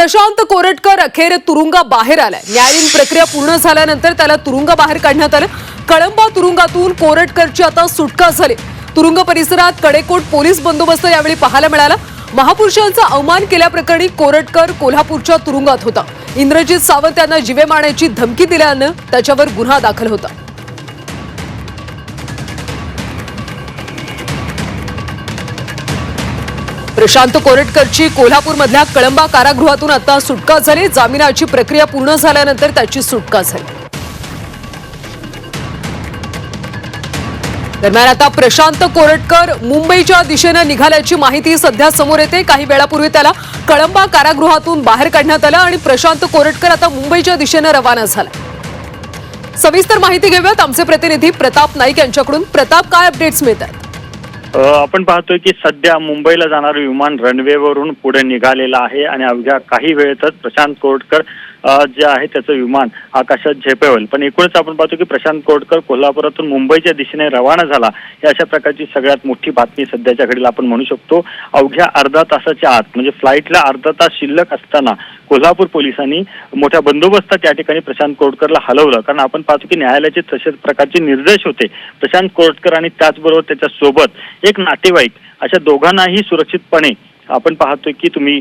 प्रशांत कोरटकर अखेर तुरुंगा बाहेर आलाय. न्यायालयीन प्रक्रिया पूर्ण झाल्यानंतर त्याला तुरुंगा बाहेर काढण्यात आलं. कळंबा तुरुंगातून कोरटकरची आता सुटका झाली. तुरुंग परिसरात कडेकोट पोलीस बंदोबस्त यावेळी पाहायला मिळाला. महापुरुषांचा अवमान केल्याप्रकरणी कोरटकर कोल्हापूरच्या तुरुंगात होता. इंद्रजित सावंत यांना जिवे मारण्याची धमकी दिल्यानं त्याच्यावर गुन्हा दाखल होता. प्रशांत कोरटकरची कोल्हापूरमधल्या कळंबा कारागृहातून आता सुटका झाली. जामिनाची प्रक्रिया पूर्ण झाल्यानंतर त्याची सुटका झाली. दरम्यान आता प्रशांत कोरटकर मुंबईच्या दिशेनं निघाल्याची माहिती सध्या समोर येते. काही वेळापूर्वी त्याला कळंबा कारागृहातून बाहेर काढण्यात आलं आणि प्रशांत कोरटकर आता मुंबईच्या दिशेनं रवाना झाला. सविस्तर माहिती घेऊयात. आमचे प्रतिनिधी प्रताप नाईक यांच्याकडून. प्रताप काय अपडेट्स मिळतात? आपण पाहतोय की सध्या मुंबईला जाणारं विमान रनवेवरून पुढे निघालेलं आहे आणि अवघ्या काही वेळेतच प्रशांत कोरटकर जे आहे त्याचं विमान आकाशात झेपेवल. पण एकूणच आपण पाहतो की प्रशांत कोरटकर कोल्हापुरातून मुंबईच्या दिशेने रवाना झाला. ही अशा प्रकारची सगळ्यात मोठी बातमी सध्याच्या घडीला आपण म्हणू शकतो. अवघ्या अर्धा तासाच्या आत म्हणजे फ्लाईटला अर्धा तास शिल्लक असताना कोल्हापूर पोलिसांनी मोठ्या बंदोबस्तात या ठिकाणी प्रशांत कोरटकरला हलवलं. कारण आपण पाहतो की न्यायालयाचे तसेच प्रकारचे निर्देश होते. प्रशांत कोरटकर आणि त्याचबरोबर त्याच्या सोबत एक नातेवाईक अशा दोघांनाही सुरक्षितपणे आपण पाहतोय की तुम्ही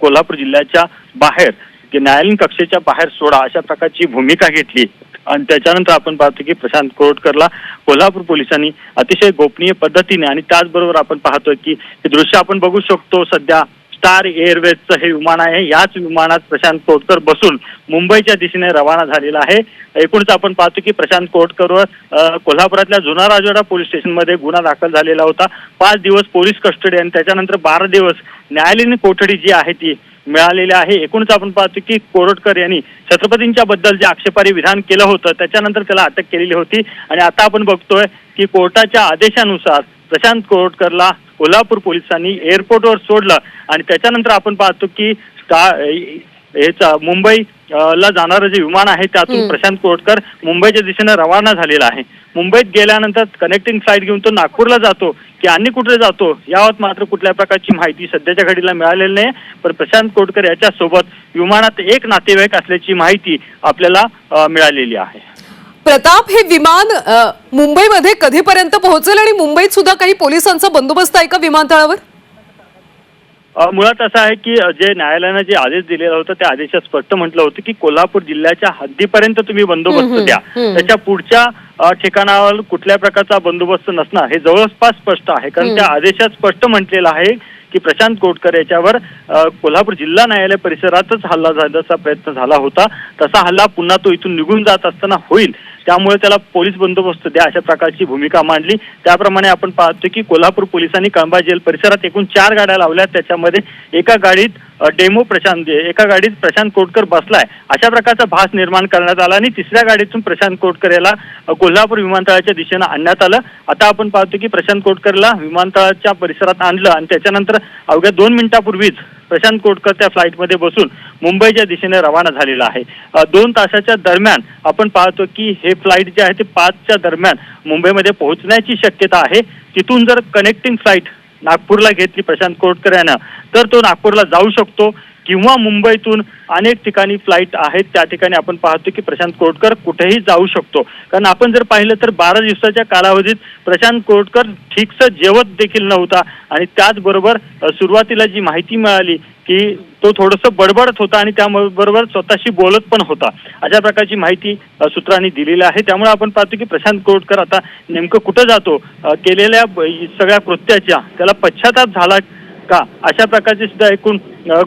कोल्हापूर जिल्ह्याच्या बाहेर न्यायालयीन कक्षेच्या बाहेर सोडा अशा प्रकारची भूमिका घेतली. आणि त्याच्यानंतर आपण पाहतो की प्रशांत कोरटकरला कोल्हापूर पोलिसांनी अतिशय गोपनीय पद्धतीने आणि त्याचबरोबर आपण पाहतोय की हे दृश्य आपण बघू शकतो सध्या स्टार एअरवेजचं हे विमान आहे. याच विमानात प्रशांत कोटकर बसून मुंबईच्या दिशेने रवाना झालेला आहे. एकूणच आपण पाहतो की प्रशांत कोटकरवर कोल्हापुरातल्या जुना राजवाडा पोलीस स्टेशनमध्ये गुन्हा दाखल झालेला होता. पाच दिवस पोलीस कस्टडी आणि त्याच्यानंतर बारा दिवस न्यायालयीन कोठडी जी आहे ती मिळालेली आहे. एकूणच आपण पाहतो की कोरटकर यांनी छत्रपतींच्या बद्दल जे आक्षेपारी विधान केलं होतं त्याच्यानंतर त्याला अटक केलेली होती. आणि आता आपण बघतोय की कोर्टाच्या आदेशानुसार प्रशांत कोरटकरला कोल्हापूर पोलिसांनी एअरपोर्टवर सोडलं. आणि त्याच्यानंतर आपण पाहतो की मुंबई ला जाणारं जे विमान आहे त्यातून. प्रशांत कोटकर मुंबईच्या दिशेनं रवाना झालेला आहे. मुंबईत गेल्यानंतर कनेक्टिंग फ्लाईट घेऊन तो नागपूरला जातो की आणि कुठे जातो यावर मात्र कुठल्या प्रकारची माहिती सध्याच्या घडीला मिळालेली नाही. पण प्रशांत कोटकर याच्या सोबत विमानात एक नातेवाईक असल्याची माहिती आपल्याला मिळालेली आहे. प्रताप हे विमान मुंबईमध्ये कधीपर्यंत पोहोचेल आणि मुंबईत सुद्धा काही पोलिसांचा बंदोबस्त आहे का विमानतळावर? मुळात असं आहे की जे न्यायालयानं जे आदेश दिलेला होता त्या आदेशात स्पष्ट म्हटलं होतं की कोल्हापूर जिल्ह्याच्या हद्दीपर्यंत तुम्ही बंदोबस्त द्या. त्याच्या पुढच्या ठिकाणावर कुठल्या प्रकारचा बंदोबस्त नसणार हे जवळपास स्पष्ट आहे. कारण. त्या आदेशात स्पष्ट म्हटलेलं आहे की प्रशांत कोटकर याच्यावर कोल्हापूर जिल्हा न्यायालय परिसरातच हल्ला झाल्याचा प्रयत्न झाला होता. तसा हल्ला पुन्हा तो इथून निघून जात असताना होईल. त्यामुळे त्याला पोलीस बंदोबस्त द्या अशा प्रकारची भूमिका मांडली. त्याप्रमाणे आपण पाहतो की कोल्हापूर पोलिसांनी कळंबा जेल परिसरात एकूण चार गाड्या लावल्या. त्याच्यामध्ये एका गाडीत डेमो प्रशांत एका गाडीत प्रशांत कोटकर बसलाय अशा प्रकारचा भास निर्माण करण्यात आला आणि तिसऱ्या गाडीतून प्रशांत कोटकर याला कोल्हापूर विमानतळाच्या दिशेनं आणण्यात आलं. आता आपण पाहतो की प्रशांत कोटकरला विमानतळाच्या परिसरात आणलं आणि त्याच्यानंतर अवघ्या दोन मिनिटापूर्वीच प्रशांत कोटकर त्या फ्लाईटमध्ये बसून मुंबईच्या दिशेने रवाना झालेला आहे. दोन तासाच्या दरम्यान आपण पाहतो की हे फ्लाईट जे आहे ते पाचच्या दरम्यान मुंबईमध्ये पोहोचण्याची शक्यता आहे. तिथून जर कनेक्टिंग फ्लाईट नागपूरला घेतली प्रशांत कोटकर यानं. तर तो नागपूरला जाऊ शकतो. किंवा मुंबईतून अनेक ठिकाणी फ्लाईट आहेत. त्या ठिकाणी आपण पाहतो की प्रशांत कोटकर कुठेही जाऊ शकतो. कारण आपण जर पाहिलं तर बारा दिवसाच्या कालावधीत प्रशांत कोरटकर ठीकसं जेवत देखील नव्हता. आणि त्याचबरोबर सुरुवातीला जी माहिती मिळाली की तो थोडंसं बडबडत होता आणि त्याबरोबर स्वतःशी बोलत पण होता. अशा प्रकारची माहिती सूत्रांनी दिलेली आहे. त्यामुळे आपण पाहतो की प्रशांत कोरटकर आता नेमकं कुठं जातो? केलेल्या सगळ्या कृत्याच्या त्याला पश्चाताप झाला का? अशा प्रकारचे सुद्धा एकूण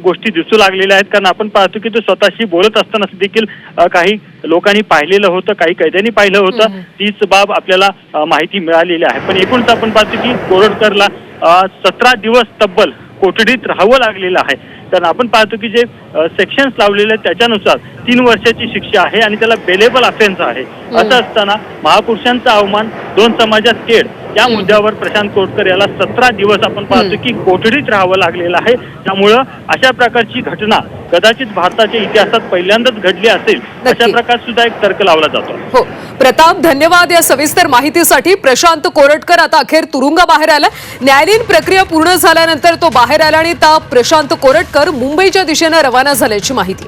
गोष्टी दिसू लागलेल्या आहेत. कारण आपण पाहतो की तो स्वतःशी बोलत असताना देखील काही लोकांनी पाहिलेलं होतं काही कैद्यांनी पाहिलं होतं. तीच बाब आपल्याला माहिती मिळालेली आहे. पण एकूणच आपण पाहतो की कोरडकरला सतरा दिवस तब्बल कोठडीत राहावं लागलेलं आहे. कारण आपण पाहतो की जे सेक्शन्स लावलेले आहेत त्याच्यानुसार तीन वर्षाची शिक्षा आहे आणि त्याला बेलेबल अफेन्स आहे. असं असताना महापुरुषांचा अवमान दोन समाजात केड त्या मुद्द्यावर प्रशांत कोटकर याला सतरा दिवस आपण पाहतो की कोठडीत राहावं लागलेलं आहे. त्यामुळं अशा प्रकारची घटना कदाचित भारताच्या इतिहासात पहिल्यांदाच घडली असेल अशा. प्रकार सुद्धा एक तर्क लावला जातो. हो. प्रताप धन्यवाद या सविस्तर माहितीसाठी. प्रशांत कोरटकर आता अखेर तुरुंगाबाहेर आला. न्यायालयीन प्रक्रिया पूर्ण झाल्यानंतर तो बाहेर आला आणि आता प्रशांत कोरटकर मुंबईच्या दिशेनं रवाना झाल्याची माहिती.